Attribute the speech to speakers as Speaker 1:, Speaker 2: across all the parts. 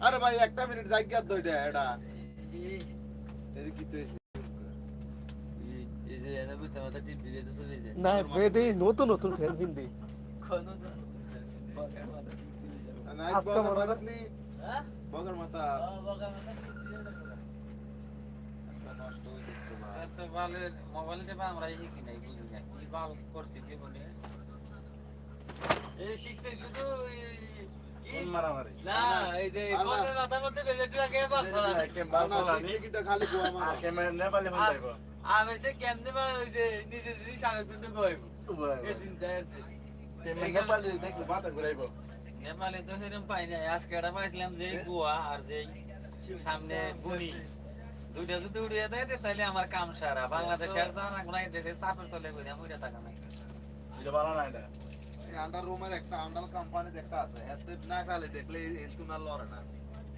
Speaker 1: আরে ভাই একটা মিনিট জায়গা
Speaker 2: যায়
Speaker 3: না নতুন নতুন ফ্যান কিনদি আজকে
Speaker 1: বগার
Speaker 3: মনে হয়-
Speaker 1: মাথাত নি বগার মাথা
Speaker 2: ও মাথা টিপ দিয়ে যাবে
Speaker 1: নষ্ট যাচ্ছে ভাই
Speaker 4: তো বালে। মোবাইল টেপা আমরা শিখি নাই বুঝি না কি বাল করছি জীবনে?
Speaker 2: এই শিখছেন শুধু এই- এই-
Speaker 4: মারামারি।
Speaker 2: না এই যে
Speaker 1: আর না।
Speaker 2: মধ্যে বেলেটুয়া কে বাদ ফলা
Speaker 1: না শিখে কি তা খালি গোয়া মারা
Speaker 4: নেপালি
Speaker 2: আর- আমি সে কেমনে বা ওই যে নিজে জিনিস আরেকজন কইব এই চিন্তা আছে।
Speaker 4: নেপালি মাথা ঘুরাইব।
Speaker 2: নেপালে তো সেরকম পাই নাই। আজকে একটা পাইছিলাম যে গোয়া আর যে সামনে বুনি দুইটা যদি উড়িয়ে দেয় তাহলে আমার কাম সারা। বাংলাদেশে আর জানা নাই দেশে চাপের তলে করি আমি উড়ে থাকা নাই
Speaker 4: এটা ভালো না এটা?
Speaker 1: আন্ডার রুমের একটা আন্ডার কোম্পানি একটা আছে। এতে না খালি দেখলে এন্তু না লড়ে না।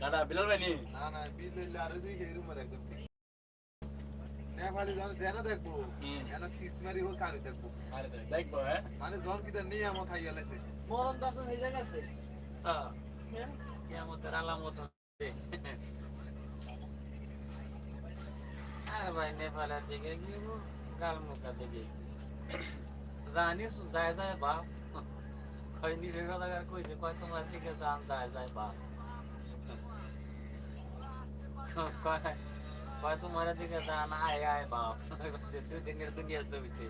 Speaker 4: কাটা বিলাল না?
Speaker 1: না বিল আর যে এই রুমের একদম না খালি জান যেন দেখব।
Speaker 4: হুম।
Speaker 1: এনা কিসমারি হোক কারি দেখব।
Speaker 4: দেখব। হ্যাঁ?
Speaker 1: মানে জন কিটা নিয়ে আমত হাই গেলেছে
Speaker 2: মরণ বাসন হয়ে গেছে। আলামত হচ্ছে ভাই নেপালের দিকে গিয়ে গাল মুখা দিকে। জানি যায় যায় বাপ নিজের সদাগার কইছে কয় তোমার দিকে যান যায় যায় বাপ কয়? কয় তোমার দিকে যান আয় আয় বাপ। দুই দিনের দুনিয়া ছবিতে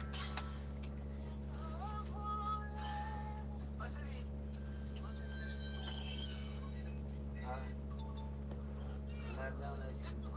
Speaker 2: Thank আর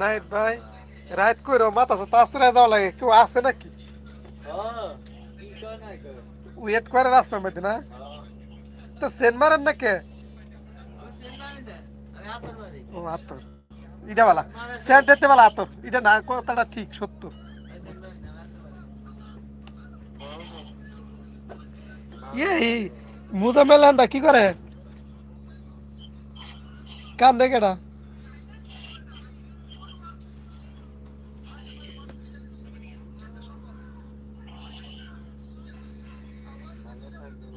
Speaker 3: নাইট ভাই রাত কইরো মাথা সাথে আশ্রয় যাওয়া লাগে, কেউ আছে নাকি? ওয়েট করে রাস্তার মধ্যে, না? তো সেন মারেন না কে ও, আতর। ইটা বালা। সেন দিতে বালা আতর। এটা না, কথাটা ঠিক, সত্য। এই মুদা মেলানটা কি করে? কান দেখে এটা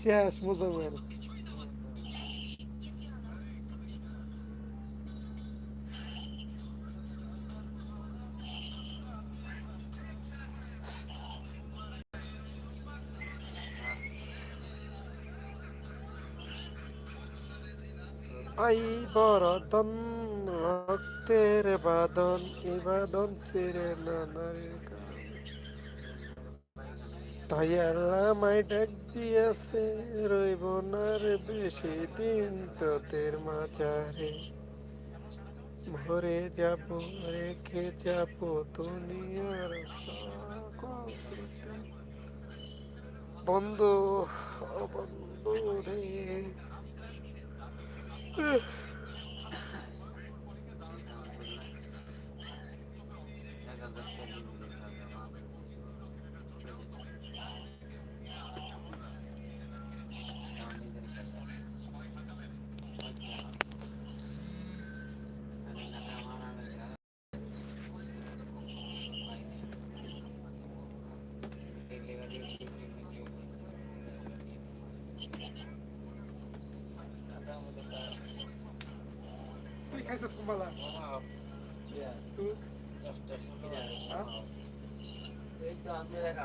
Speaker 3: শেষ মুজামের আই বরদন রক্তের বাদন এ বাদন সিরে নানার তাই আল্লাহ আমায় ডাক দিয়েছে, রইব না রে বেশি দিন তোদের মাঝারে। ভরে যাব, রেখে যাব দুনিয়ার। বন্ধু বন্ধু রে। খাইছো কুমালা তুই হ্যাঁ?
Speaker 2: এই তো আমি দেখা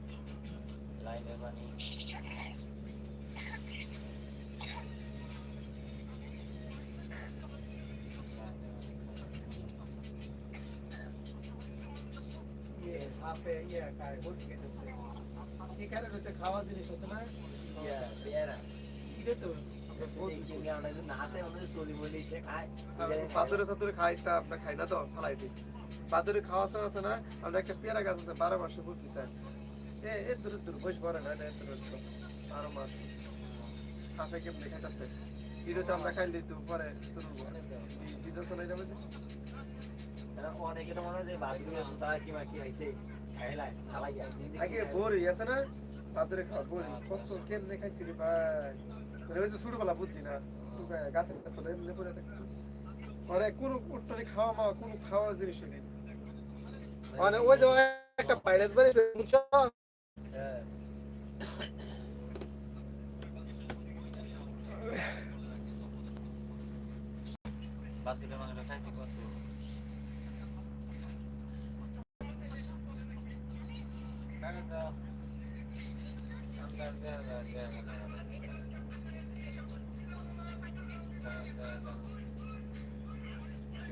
Speaker 2: যে কলের পানি লাইনের পানি
Speaker 3: সাপে ইয়ে খায় মুরগি খেতেছে কি কারণে হচ্ছে খাওয়া জিনিস হতো না
Speaker 2: ইয়া পেয়ারা
Speaker 3: এটা তো পাথরে সাথরে খাই তা আমরা খাই না তো ফালাই দিই পাথরে খাওয়া আছে আছে না আমরা একটা পেয়ারা গাছ আছে বারো মাসে বুঝলি তাই এ এ দূর দূর বয়স বড় না এটা দূর বারো মাস খাফে কেমনে খাইতেছে এটা তো আমরা খাইলে তো পরে তুলবো দিতে শোনাই যাবে
Speaker 2: অনেকে তো মনে হয় যে বাসগুলো দুটা কি হয়েছে খাইলাই হালাই
Speaker 3: আগে বড়ি আছে না? পাথরে খাওয়া বড়ি। কত রে ভাই। ওই বুঝছি না? গাছের কাছে এমনি করে থাকতো পরে কোনো উঠটারি খাওয়া মাওয়া কোনো খাওয়া জিনিস নেই। মানে ওই যে একটা ভাইরাস বুঝছ?
Speaker 2: বাতিলের মাংস খাইছি কত কারণ তো আন্দাজ দেয়া যায় দেয়া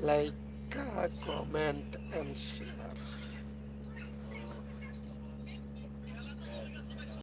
Speaker 3: like, uh, comment and share.